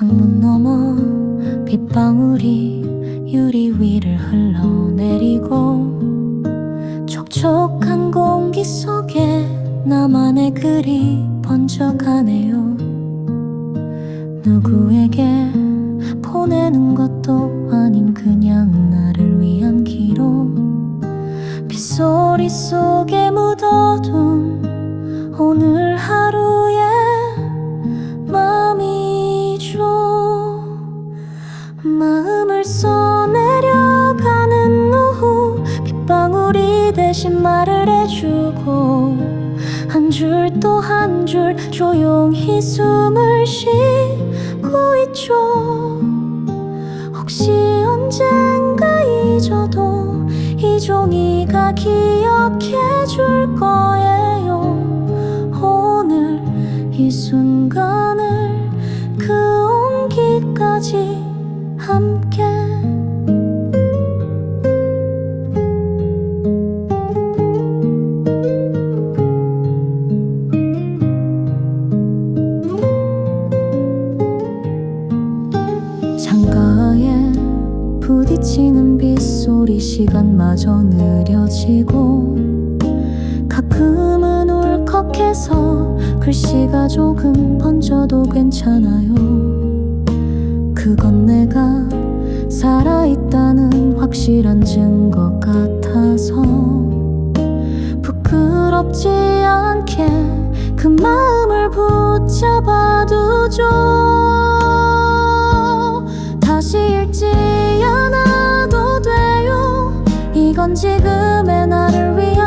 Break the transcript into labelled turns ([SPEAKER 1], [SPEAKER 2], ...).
[SPEAKER 1] 창문 너머 빗방울이 유리 위를 흘러내리고 촉촉한 공기 속에 나만의 글이 번져가네요. 누구에게 보내는 것도 아닌 그냥 나를 위한 기록 빗소리 속에 묻어둔 오늘 하루의 대신 말을 해주고 한 줄 또 한 줄 조용히 숨을 쉬고 있죠. 혹시 언젠가 잊어도 이 종이가 기억해 창가에 부딪히는 빗소리 시간마저 느려지고 가끔은 울컥해서 글씨가 조금 번져도 괜찮아요. 그건 내가 살아있다는 확실한 증거 같아서 부끄럽지 않게 그 마음을 붙잡아두죠 지금의 나를 위해